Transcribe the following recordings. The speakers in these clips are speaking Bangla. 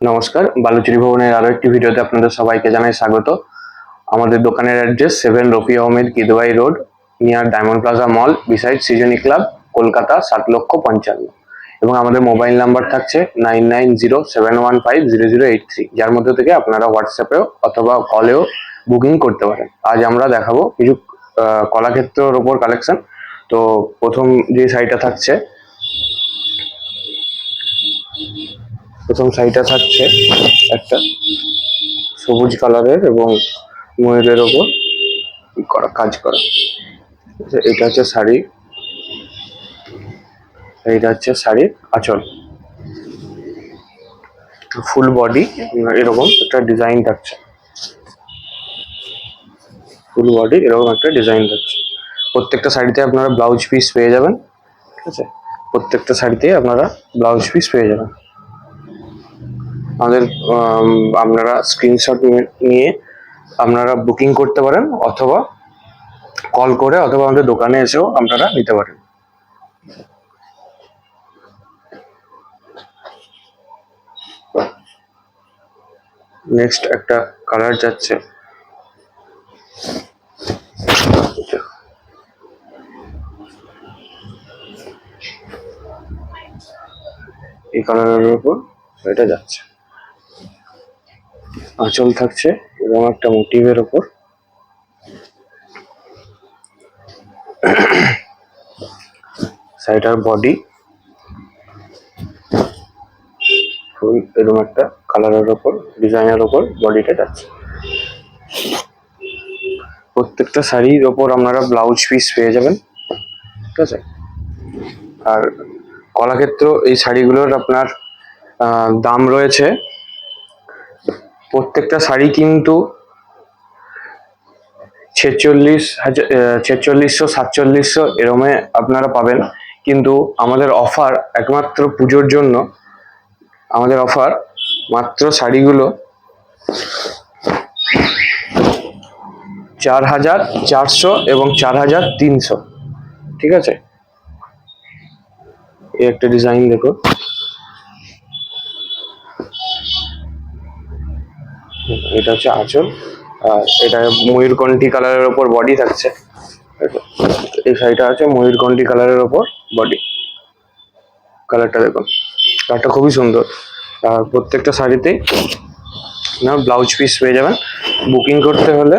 নমস্কার, বালুচুরি ভবনের আরও একটি ভিডিওতে আপনাদের সবাইকে জানাই স্বাগত। আমাদের দোকানের address seven Rafi Ahmed Kidwai Road, near Diamond Plaza Mall, beside Srijani Club, Kolkata সাত লক্ষ পঞ্চান্ন। এবং আমাদের মোবাইল নাম্বার থাকছে nine nine zero seven one five zero zero eight three, যার মধ্যে থেকে আপনারা হোয়াটসঅ্যাপেও অথবা কলেও বুকিং করতে পারেন। আজ আমরা দেখাবো কিছু কলাক্ষেত্রের ওপর কালেকশন। তো প্রথম যে শাড়িটা থাকছে প্রথম শাড়িটা থাকছে একটা। সবুজ কালারের এবং ময়ূরের ওপর করা, কাজ করা। এটা হচ্ছে শাড়ি। এইটা হচ্ছে শাড়ির আঁচল। ফুল বডি, এরকম একটা ডিজাইন থাকছে। ফুল বডি, এরকম একটা ডিজাইন থাকছে। প্রত্যেকটা শাড়িতে আপনারা ব্লাউজ পিস পেয়ে যাবেন, ঠিক আছে? প্রত্যেকটা শাড়িতে আপনারা ব্লাউজ পিস পেয়ে যাবেন। আমাদের আপনারা স্ক্রিনশট নিয়ে আপনারা বুকিং করতে পারেন অথবা কল করে অথবা আমাদের দোকানে এসেও আপনারা নিতে পারেন। নেক্সট একটা কালার যাচ্ছে। এই কালারের উপর এটা যাচ্ছে। আঁচল থাকছে এবং একটা মোটিভের ওপর। শাড়িটার বডি। ফুল এরকম একটা কালারের ওপর, ডিজাইনের ওপর বডিটা যাচ্ছে। প্রত্যেকটা শাড়ির ওপর আপনারা ব্লাউজ পিস পেয়ে যাবেন। ঠিক আছে? আর কলাক্ষেত্র এই শাড়িগুলোর আপনার দাম রয়েছে প্রত্যেকটা শাড়ি কিন্তু ছেচল্লিশ হাজার ছেচল্লিশশো, সাতচল্লিশশো এরমে আপনারা পাবেন। কিন্তু আমাদের অফার একমাত্র পুজোর জন্য আমাদের অফার মাত্র শাড়িগুলো চার হাজার চারশো এবং চার হাজার তিনশো। ঠিক আছে? এই একটা ডিজাইন দেখো এটা হচ্ছে আঁচল। আর এটা ময়ূরকণ্ঠী কালারের ওপর বডি থাকছে। এই শাড়িটা আছে ময়ূরকণ্ঠী কালারের ওপর বডি কালারটা দেখুন, কালারটা খুবই সুন্দর। আর প্রত্যেকটা শাড়িতেই না ব্লাউজ পিস পেয়ে যাবেন। বুকিং করতে হলে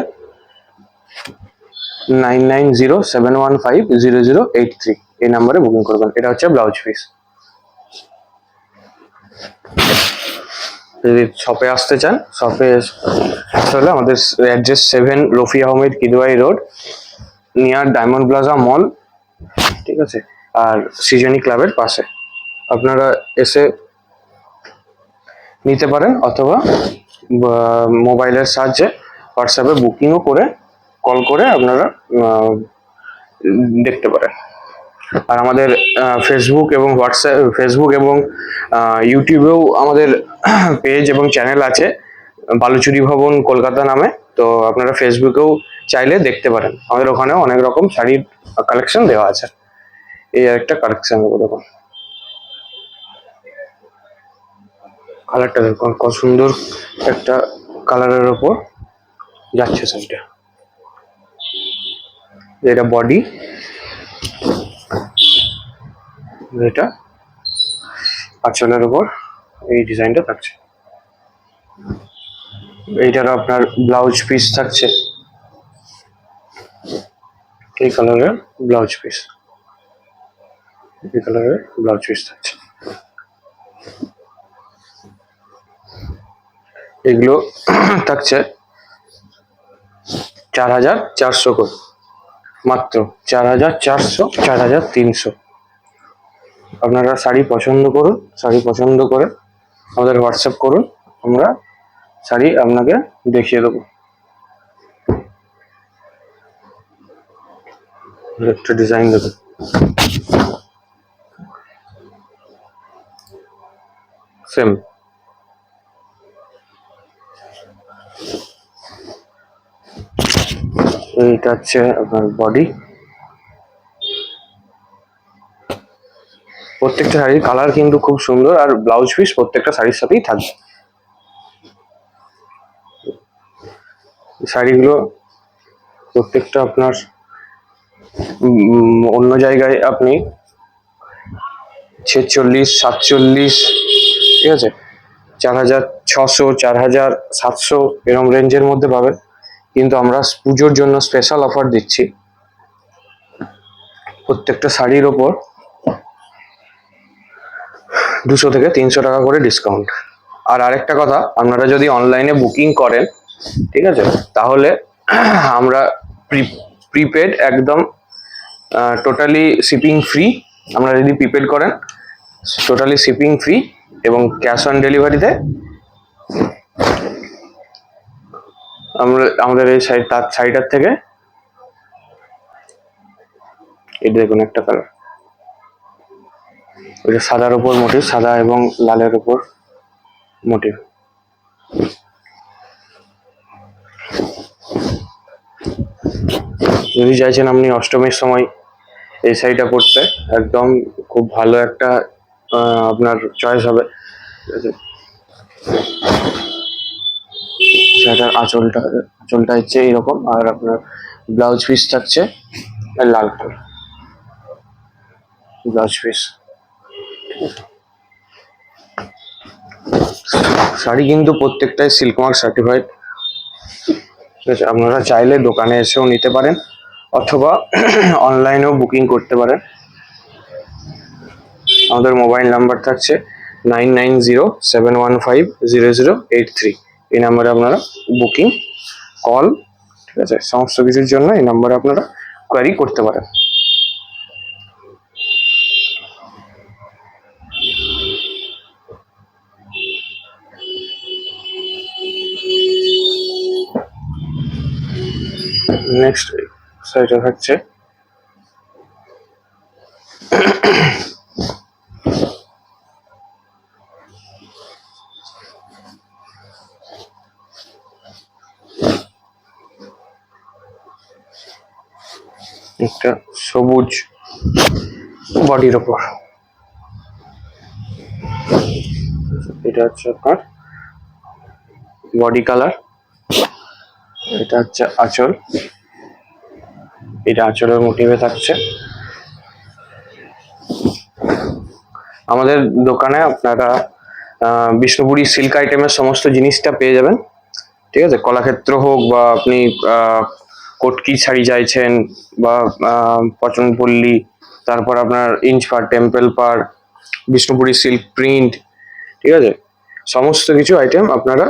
nine nine zero seven one five zero zero eight three এই নাম্বারে বুকিং করবেন। এটা হচ্ছে ব্লাউজ পিস যদি শপে আসতে চান শপে আসতে হলে আমাদের address seven Rafi Ahmed Kidwai Road near Diamond Plaza Mall ঠিক আছে? আর সৃজনী ক্লাবের পাশে। আপনারা এসে নিতে পারেন অথবা মোবাইলের সাহায্যে হোয়াটসঅ্যাপে বুকিংও করে কল করে আপনারা দেখতে পারেন। আর আমাদের ফেসবুক এবং হোয়াটসঅ্যাপ ফেসবুক এবং ইউটিউবেও আমাদের পেজ এবং চ্যানেল আছে, বালুচুরি ভবন, কলকাতা নামে। তো আপনারা ফেসবুকেও চাইলে দেখতে পারেন। আমাদের ওখানে অনেক রকম শাড়ির কালেকশন দেওয়া আছে। এই একটা কালেকশন দেবো, দেখুন। কালারটা দেখুন, কত সুন্দর একটা কালারের ওপর যাচ্ছে শাড়িটা। এটা বডি এটা আঁচলের উপর এই ডিজাইনটা থাকছে। এইটার আপনার ব্লাউজ পিস থাকছে। এই কালারের ব্লাউজ পিস এই কালারের ব্লাউজ পিস থাকছে। এগুলো থাকছে চার হাজার চারশো করে। মাত্র চার হাজার চারশো, চার হাজার তিনশো। আপনারা শাড়ি পছন্দ করুন, শাড়ি পছন্দ করে আমাদের হোয়াটসঅ্যাপ করুন, আমরা শাড়ি আপনাকে দেখিয়ে দেবো। একটা ডিজাইন দেবো সেম এইটা হচ্ছে আপনার বডি প্রত্যেকটা শাড়ির কালার কিন্তু খুব সুন্দর আর ব্লাউজ পিস প্রত্যেকটা শাড়ির সাথেই থাকবে। শাড়িগুলো প্রত্যেকটা আপনার অন্য জায়গায় আপনি ছেচল্লিশ, সাতচল্লিশ, ঠিক আছে? চার হাজার ছশো, চার হাজার সাতশো, এরম রেঞ্জের মধ্যে পাবেন। কিন্তু আমরা পুজোর জন্য স্পেশাল অফার দিচ্ছি। প্রত্যেকটা শাড়ির ওপর দুশো থেকে তিনশো টাকা করে ডিসকাউন্ট আর আরেকটা কথা, আপনারা যদি অনলাইনে বুকিং করেন, ঠিক আছে? তাহলে আমরা প্রিপেড একদম টোটালি শিপিং ফ্রি আপনারা যদি প্রিপেড করেন টোটালি শিপিং ফ্রি এবং ক্যাশ অন ডেলিভারিতে আমরা, আমাদের এই সাইড তার সাইডার থেকে, এই দেখুন একটা কালার ওইটা সাদার উপর মোটিভ, সাদা এবং লালের উপর মোটিভ। যদি চাইছেন আপনি অষ্টমীর সময় এই শাড়িটা পরতে, একদম খুব ভালো একটা আপনার চয়েস হবে। শাড়িটার আঁচলটা আঁচলটা হচ্ছে এইরকম, আর আপনার ব্লাউজ পিস থাকছে লাল কালার ব্লাউজ পিস শাড়ি কিন্তু প্রত্যেকটাই সিল্ক মার্ক সার্টিফাইড আপনারা চাইলে দোকানে এসেও নিতে পারেন, অথবা অনলাইনেও বুকিং করতে পারেন। আমাদের মোবাইল নাম্বার থাকছে nine nine zero seven one five zero zero eight three এই নাম্বারে আপনারা বুকিং কল ঠিক আছে, সমস্ত কিছুর জন্য এই নাম্বারে আপনারা কোয়ারি করতে পারেন। নেক্সট সাইডে হচ্ছে একটা সবুজ বডির ওপর এটা হচ্ছে আপনার বডি কালার এটা হচ্ছে আঁচল। এটা আঁচলের মোটিভে থাকছে। আমাদের দোকানে আপনারা বিষ্ণুপুরি সিল্ক আইটেমের সমস্ত জিনিসটা পেয়ে যাবেন। ঠিক আছে? কলাক্ষেত্র হোক বা আপনি কটকি শাড়ি চাইছেন বা পচনপল্লী, তারপর আপনার ইঞ্চ পার টেম্পল পার, বিষ্ণুপুরি সিল্ক প্রিন্ট ঠিক আছে? সমস্ত কিছু আইটেম আপনারা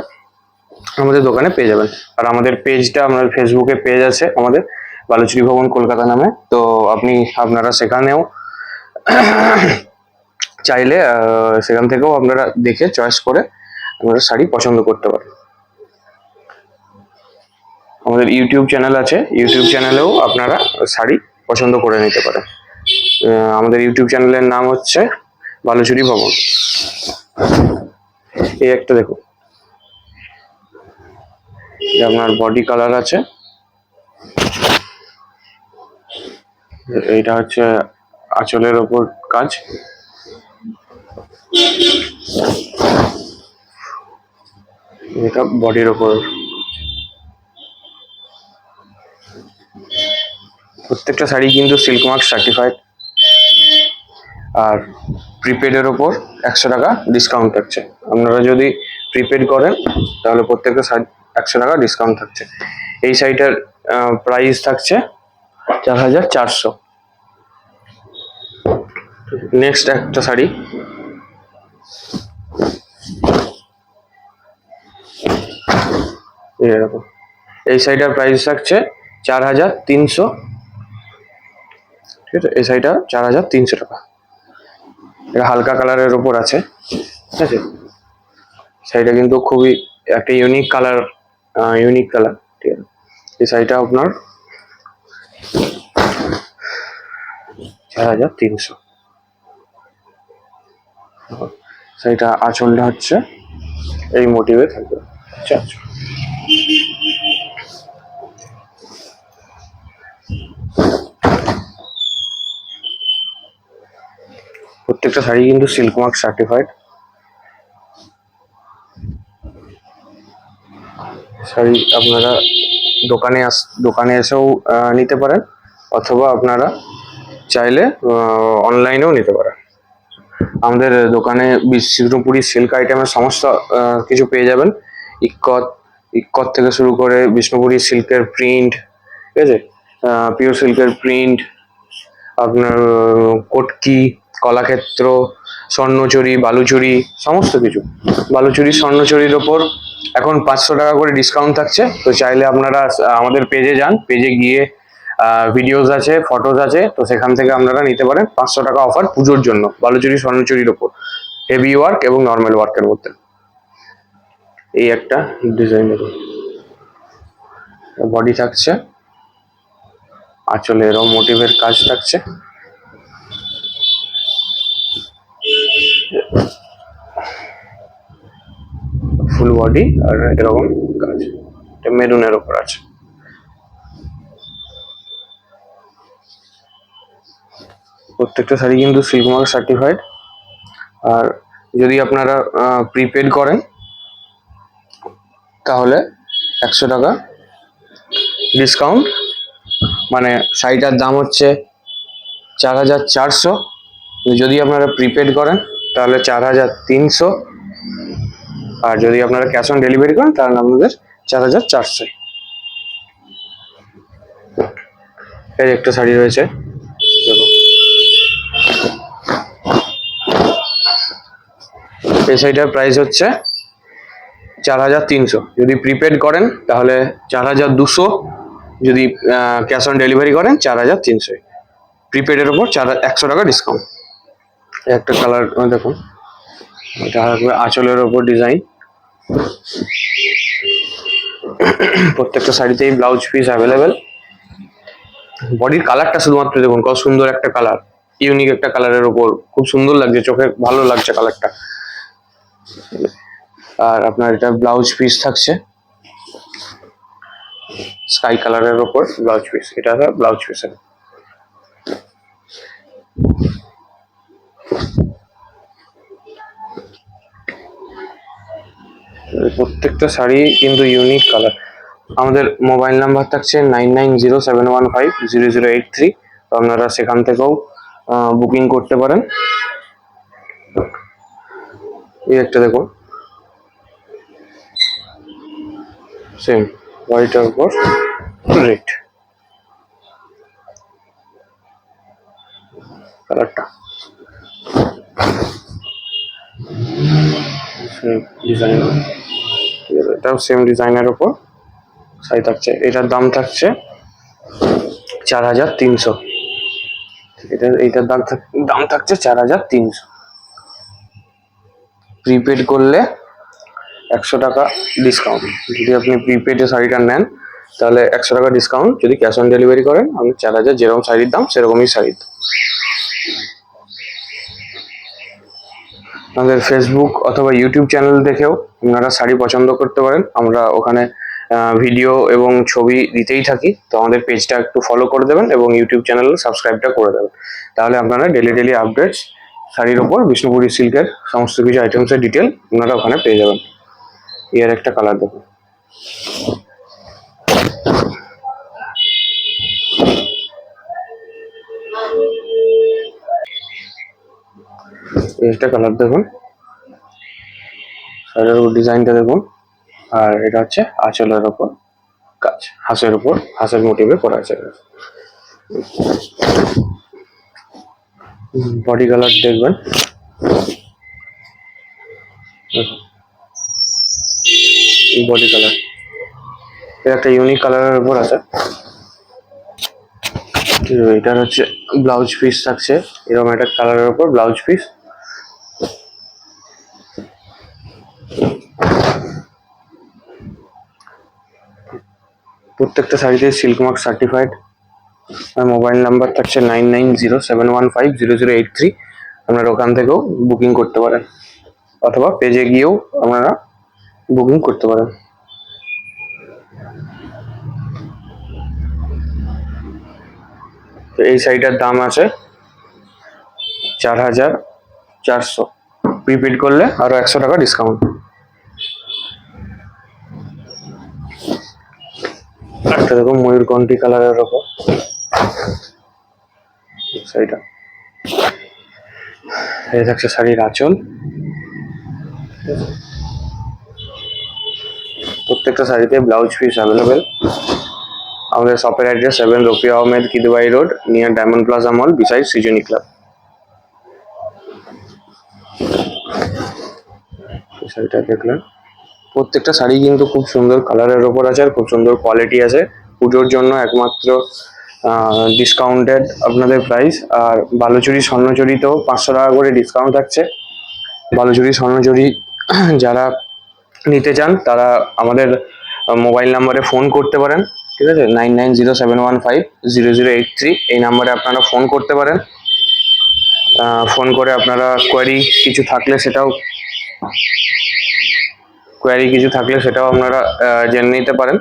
আমাদের দোকানে পেয়ে যাবেন। আর আমাদের পেজটা আপনার ফেসবুকে পেজ আছে আমাদের, বালুচুরি ভবন, কলকাতা নামে। তো আপনি আপনারা সেখানেও চাইলে সেখান থেকেও আপনারা দেখে চয়েস করে আপনারা শাড়ি পছন্দ করতে পারেন। আমাদের ইউটিউব চ্যানেল আছে ইউটিউব চ্যানেলেও আপনারা শাড়ি পছন্দ করে নিতে পারেন। আমাদের ইউটিউব চ্যানেলের নাম হচ্ছে বালুচুরি ভবন। এই একটা দেখুন। যে আপনার বডি কালার আছে। এইটা হচ্ছে আঁচলের ওপর কাজ। এটা বডির ওপর। প্রত্যেকটা শাড়ি কিন্তু সিল্ক মার্ক সার্টিফাইড আর প্রিপেডের ওপর একশো টাকা ডিসকাউন্ট থাকছে। আপনারা যদি প্রিপেড করেন, তাহলে প্রত্যেকটা শাড়ি একশো টাকা ডিসকাউন্ট থাকছে। এই শাড়িটার প্রাইস থাকছে চার হাজার চারশো। নেক্সট একটা শাড়ি। এরকম এই শাড়িটার প্রাইস থাকছে চার হাজার তিনশো। ঠিক আছে, এই শাড়িটা চার হাজার তিনশো টাকা। এটা হালকা কালারের ওপর আছে, ঠিক আছে। শাড়িটা কিন্তু খুবই একটা ইউনিক কালার ইউনিক কালার ঠিক আছে? এই শাড়িটা আপনার চার হাজার তিনশো। শাড়িটা আঁচলটা হচ্ছে এই মোটিভে থাকবে। আচ্ছা আচ্ছা। প্রত্যেকটা শাড়ি কিন্তু সিল্ক মার্ক সার্টিফাইড শাড়ি আপনারা দোকানে আস, দোকানে এসেও নিতে পারেন, অথবা আপনারা চাইলে অনলাইনেও নিতে পারেন। আমাদের দোকানে বিষ্ণুপুরি সিল্ক আইটেমের সমস্ত কিছু পেয়ে যাবেন। ইক্কত ইক্কত থেকে শুরু করে বিষ্ণুপুরি সিল্কের প্রিন্ট ঠিক আছে? পিওর সিল্কের প্রিন্ট আপনার, কটকি, কলাক্ষেত্র, স্বর্ণচুরি, বালুচুরি, সমস্ত কিছু। বালুচুরি, স্বর্ণচুরির ওপর এখন পাঁচশো টাকা করে ডিসকাউন্ট থাকছে। তো চাইলে আপনারা আমাদের পেজে যান। পেজে গিয়ে ভিডিওস আছে ফটোস আছে, তো সেখান থেকে আপনারা নিতে পারেন পাঁচশো টাকা অফার পুজোর জন্য, বালুচুরি, স্বর্ণচুরির ওপর। হেভি ওয়ার্ক এবং নর্মাল ওয়ার্কের মধ্যে। এই একটা ডিজাইন বডি থাকছে। আঁচলে এরকম মোটিভের কাজ থাকছে ফুল বডি আর এরকম কাজ। এটা মেরুনের ওপর আছে। প্রত্যেকটা শাড়ি কিন্তু সিল্ক মার্ক সার্টিফাইড আর যদি আপনারা প্রিপেড করেন, তাহলে একশো টাকা ডিসকাউন্ট মানে শাড়িটার দাম হচ্ছে চার হাজার চারশো। যদি আপনারা প্রিপেড করেন, তাহলে চার হাজার তিনশো। আর যদি আপনারা ক্যাশ অন ডেলিভারি করেন, তাহলে আপনাদের চার হাজার চারশো। যে একটা শাড়ি রয়েছে। এই শাড়িটার প্রাইস হচ্ছে চার হাজার তিনশো। যদি প্রিপেড করেন, তাহলে চার হাজার দুশো। যদি ক্যাশ অন ডেলিভারি করেন, চার হাজার তিনশো। প্রিপেডের ওপর চার একশো টাকা ডিসকাউন্ট একটা কালার দেখুন। এটা আঁচলের ওপর ডিজাইন প্রত্যেকটা শাড়িতেই ব্লাউজ পিস অ্যাভেলেবেল বডির কালারটা শুধুমাত্র দেখুন, কত সুন্দর একটা কালার ইউনিক একটা কালারের ওপর খুব সুন্দর লাগছে, চোখে ভালো লাগছে কালারটা আর আপনার এটা ব্লাউজ পিস থাকছে। স্কাই কালারের ওপর ব্লাউজ পিস এটা ব্লাউজ পিসের প্রত্যেকটা শাড়ি কিন্তু ইউনিক কালার আমাদের মোবাইল নাম্বার থাকছে nine nine zero seven one five zero zero eight three আপনারা সেখান থেকেও বুকিং করতে পারেন। এই একটা দেখুন। সেম হোয়াইটের উপর রেড কালারটা ডিজাইন এটাও সেম ডিজাইনের ওপর। শাড়ি থাকছে, এটার দাম থাকছে চার হাজার তিনশো। এটা এইটার দাম দাম থাকছে চার হাজার তিনশো। প্রিপেড করলে একশো টাকা ডিসকাউন্ট যদি আপনি প্রিপেডে শাড়িটা নেন, তাহলে একশো টাকা ডিসকাউন্ট যদি ক্যাশ অন ডেলিভারি করেন আপনি চার হাজার যেরকম শাড়ির দাম, সেরকমই শাড়ির দাম। আমাদের ফেসবুক অথবা ইউটিউব চ্যানেল দেখেও আপনারা শাড়ি পছন্দ করতে পারেন। আমরা ওখানে ভিডিও এবং ছবি দিতেই থাকি। তো আমাদের পেজটা একটু ফলো করে দেবেন এবং ইউটিউব চ্যানেল সাবস্ক্রাইবটা করে দেবেন। তাহলে আপনারা ডেলি ডেলি আপডেটস শাড়ির ওপর বিষ্ণুপুরি সিল্কের সমস্ত কিছু আইটেমসের ডিটেল আপনারা ওখানে পেয়ে যাবেন। এর একটা কালার দেখুন। একটা কালার দেখুন। শাড়ির উপর ডিজাইনটা দেখুন। আর এটা হচ্ছে আঁচলের ওপর কাজ হাঁসের উপর হাঁসের মোটিভে করা আছে। বডি কালার দেখবেন। বডি কালার এটা একটা ইউনিক কালারের উপর আছে, এটার হচ্ছে ব্লাউজ পিস থাকছে। এরকম একটা কালারের উপর ব্লাউজ পিস প্রত্যেকটা শাড়িতে সিল্ক মার্ক সার্টিফাইড আর মোবাইল নাম্বার থাকছে nine nine zero seven one five zero zero eight three আপনারা ওখান থেকেও বুকিং করতে পারেন। অথবা পেজে গিয়েও আপনারা বুকিং করতে পারেন। তো এই শাড়িটার দাম আছে চার হাজার চারশো। প্রিপেড করলে আরও একশো টাকা ডিসকাউন্ট একটা দেখুন ময়ূরকণ্ঠী কালারের ওপর? শাড়িটা। এই থাকছে শাড়ির আঁচল। প্রত্যেকটা শাড়িতে ব্লাউজ পিস অ্যাভেলেবেল আমাদের শপের address seven Rafi Ahmed Kidwai Road near Diamond Plaza Mall beside Srijani Club শাড়িটা দেখলেন। প্রত্যেকটা শাড়ি কিন্তু খুব সুন্দর কালারের ওপর আছে আর খুব সুন্দর কোয়ালিটি আছে। পুজোর জন্য একমাত্র ডিসকাউন্টেড আপনাদের প্রাইস আর বালুচুরি স্বর্ণচুরিতেও পাঁচশো টাকা করে ডিসকাউন্ট থাকছে। বালুচুরি স্বর্ণচুরি যারা নিতে চান, তারা আমাদের মোবাইল নাম্বারে ফোন করতে পারেন। ঠিক আছে? Nine nine zero seven one five zero zero eight three এই নাম্বারে আপনারা ফোন করতে পারেন। ফোন করে আপনারা কোয়ারি কিছু থাকলে সেটাও কোয়ারি কিছু থাকলে সেটাও আপনারা জেনে নিতে পারেন।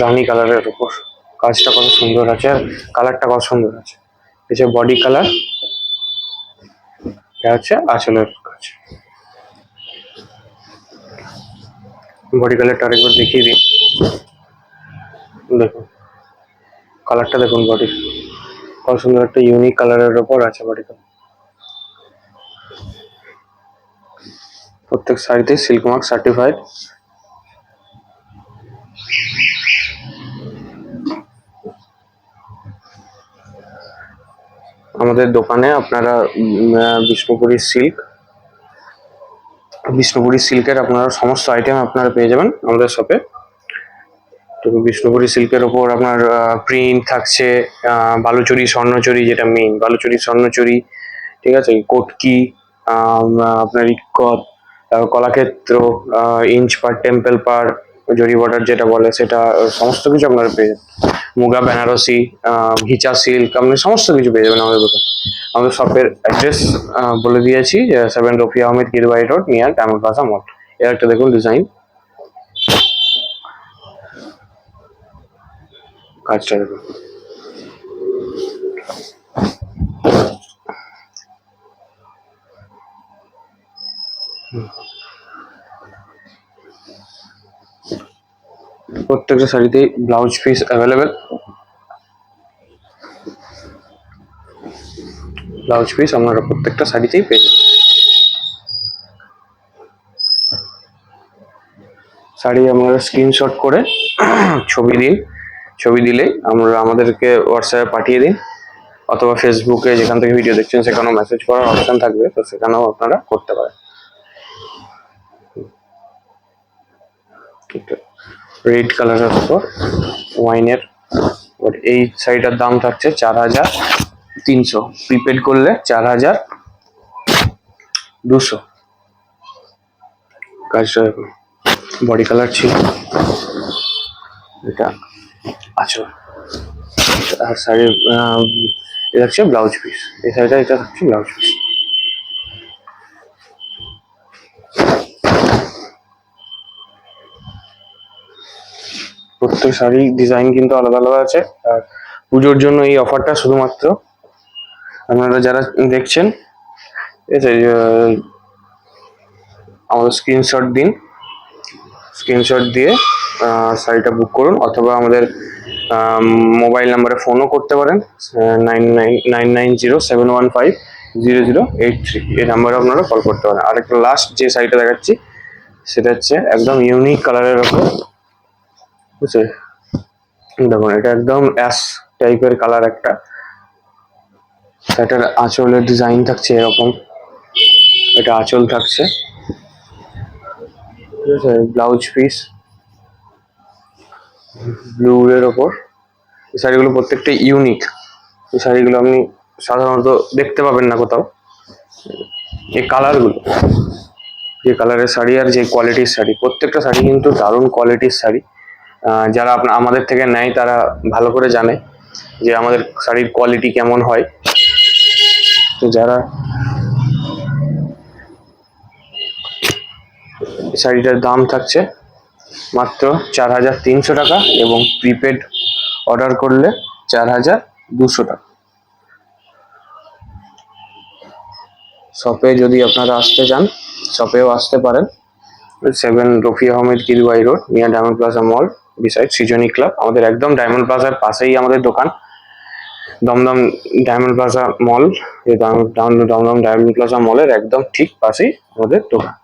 রানী কালারের উপর কাজটা কত সুন্দর আছে আর কালারটা কত সুন্দর আছে। এই বডি কালার এটা হচ্ছে আসলের কাজ। বডি কালারটা আরেকবার দেখিয়ে দিই। দেখুন কালারটা দেখুন বডি কত সুন্দর একটা ইউনিক কালারের ওপর আছে বডি কালার প্রত্যেক শাড়িতে সিল্ক মার্ক সার্টিফাইড আমাদের দোকানে আপনারা বিষ্ণুপুরি সিল্ক বিষ্ণুপুরি সিল্কের আপনারা সমস্ত আইটেম আপনারা পেয়ে যাবেন আমাদের শপে তো বিষ্ণুপুরি সিল্কের ওপর আপনার প্রিন্ট থাকছে বালুচুরি, স্বর্ণচুরি যেটা মেইন বালুচুরি, স্বর্ণচুরি, ঠিক আছে? কোটকি আপনার ইক্কত কলাক্ষেত্র ইঞ্চ পার টেম্পল পার জরি বর্ডার যেটা বলে সেটা সমস্ত কিছু আপনারা পেয়ে যাবেন। মুগা বেনারসি আহ, ঘিচা সিল্ক আপনি সমস্ত কিছু পেয়ে যাবেন আমাদের দোকান। আমাদের শপের অ্যাড্রেস বলে দিয়েছি seven Rafi Ahmed কিরবাই Road near Diamond Plaza Mall এর একটা দেখুন ডিজাইন। কাজটা দেখুন। প্রত্যেকটা শাড়িতেই blouse piece available blouse piece আপনারা প্রত্যেকটা শাড়িতেই পেয়ে যাবেন। শাড়ি আপনারা স্ক্রিনশট করে ছবি দিন। ছবি দিলে আমরা আমাদেরকে হোয়াটসঅ্যাপে পাঠিয়ে দিন অথবা ফেসবুকে যেখান থেকে ভিডিও দেখছেন, সেখানেও মেসেজ করার অপশন থাকবে, তো সেখানেও আপনারা করতে পারেন। রেড কালারের উপর ওয়াইনের এই শাড়িটার দাম থাকছে চার হাজার তিনশো। প্রিপেড করলে চার হাজার দুশো। কাজটা বডি কালার ছিল। এটা আচ্ছা আর শাড়ির এটা হচ্ছে ব্লাউজ পিস এই শাড়িটা, এটা হচ্ছে ব্লাউজ পিস প্রত্যেক শাড়ি ডিজাইন কিন্তু আলাদা আলাদা আছে। আর পুজোর জন্য এই অফারটা শুধুমাত্র আপনারা যারা দেখছেন, ঠিক আছে আমাদের স্ক্রিনশট দিন। স্ক্রিনশট দিয়ে শাড়িটা বুক করুন, অথবা আমাদের মোবাইল নাম্বারে ফোনও করতে পারেন nine nine nine nine zero seven one five zero zero eight three এই নাম্বারে আপনারা কল করতে পারেন। আর একটা লাস্ট যে শাড়িটা দেখাচ্ছি, সেটা হচ্ছে একদম ইউনিক কালারের ওপর বুঝছে? দেখুন, এটা একদম অ্যাশ টাইপের কালার একটা। এটার আঁচলের ডিজাইন থাকছে এরকম। এটা আঁচল থাকছে। ঠিক আছে ব্লাউজ পিস ব্লু এর ওপর। এই শাড়িগুলো প্রত্যেকটা ইউনিক এই শাড়িগুলো আপনি সাধারণত দেখতে পাবেন না কোথাও। এই কালারগুলো যে কালারের শাড়ি আর যে কোয়ালিটির শাড়ি। প্রত্যেকটা শাড়ি কিন্তু দারুণ কোয়ালিটির শাড়ি। যারা আমাদের থেকে নেয়, তারা ভালো করে জানে যে আমাদের শাড়ির কোয়ালিটি কেমন হয়। তো যারা শাড়িটার দাম থাকছে মাত্র চার হাজার তিনশো টাকা এবং প্রিপেড অর্ডার করলে চার হাজার দুশো টাকা। শপে যদি আপনারা আসতে চান শপেও আসতে পারেন। Seven Rafi Ahmed Kidwai Road near Diamond Plaza Mall beside Srijani Club আমাদের একদম ডায়মন্ড প্লাজার পাশেই আমাদের দোকান। Dum Dum Diamond Plaza Mall Dum Dum Diamond Plaza মলের একদম ঠিক পাশেই আমাদের দোকান।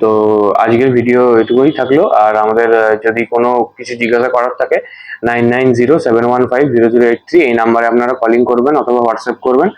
তো আজকের ভিডিও এটুকুই থাকল, আর আমাদের যদি কোনো কিছু জিজ্ঞাসা করার থাকে nine nine zero seven one five zero zero eight three এই নাম্বারে আপনারা কলিং করবেন অথবা হোয়াটসঅ্যাপ করবেন।